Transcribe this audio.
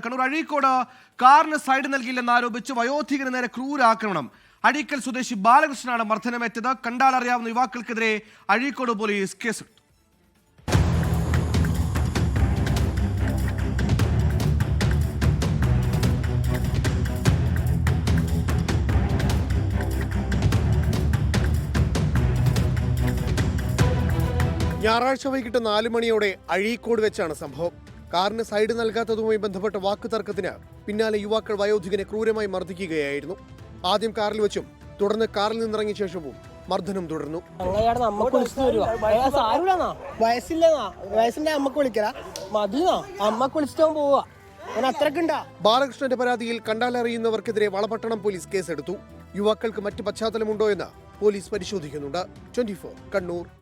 കണ്ണൂർ അഴീക്കോട് കാറിന് സൈഡ് നൽകിയില്ലെന്ന് ആരോപിച്ച് വയോധികന് നേരെ ക്രൂരാക്രമണം. അഴീക്കൽ സ്വദേശി ബാലകൃഷ്ണനാണ് മർദ്ദനമേറ്റത്. കണ്ടാലറിയാവുന്ന യുവാക്കൾക്കെതിരെ അഴീക്കോട് പോലീസ് കേസെടുത്തു. ഞായറാഴ്ച വൈകിട്ട് നാല് മണിയോടെ അഴീക്കോട് വെച്ചാണ് സംഭവം. കാറിന് സൈഡ് നൽകാത്തതുമായി ബന്ധപ്പെട്ട വാക്കുതർക്കത്തിന് പിന്നാലെ യുവാക്കൾ വയോധികനെ ക്രൂരമായി മർദ്ദിക്കുകയായിരുന്നു. ആദ്യം കാറിൽ വെച്ചും തുടർന്ന് കാറിൽ നിന്നിറങ്ങിയ ശേഷവും മർദ്ദനം തുടർന്നു. ബാലകൃഷ്ണന്റെ പരാതിയിൽ കണ്ടാലറിയുന്നവർക്കെതിരെ വളപട്ടണം പോലീസ് കേസെടുത്തു. യുവാക്കൾക്ക് മറ്റ് പശ്ചാത്തലമുണ്ടോ എന്ന് പോലീസ് പരിശോധിക്കുന്നുണ്ട്. ട്വന്റി കണ്ണൂർ.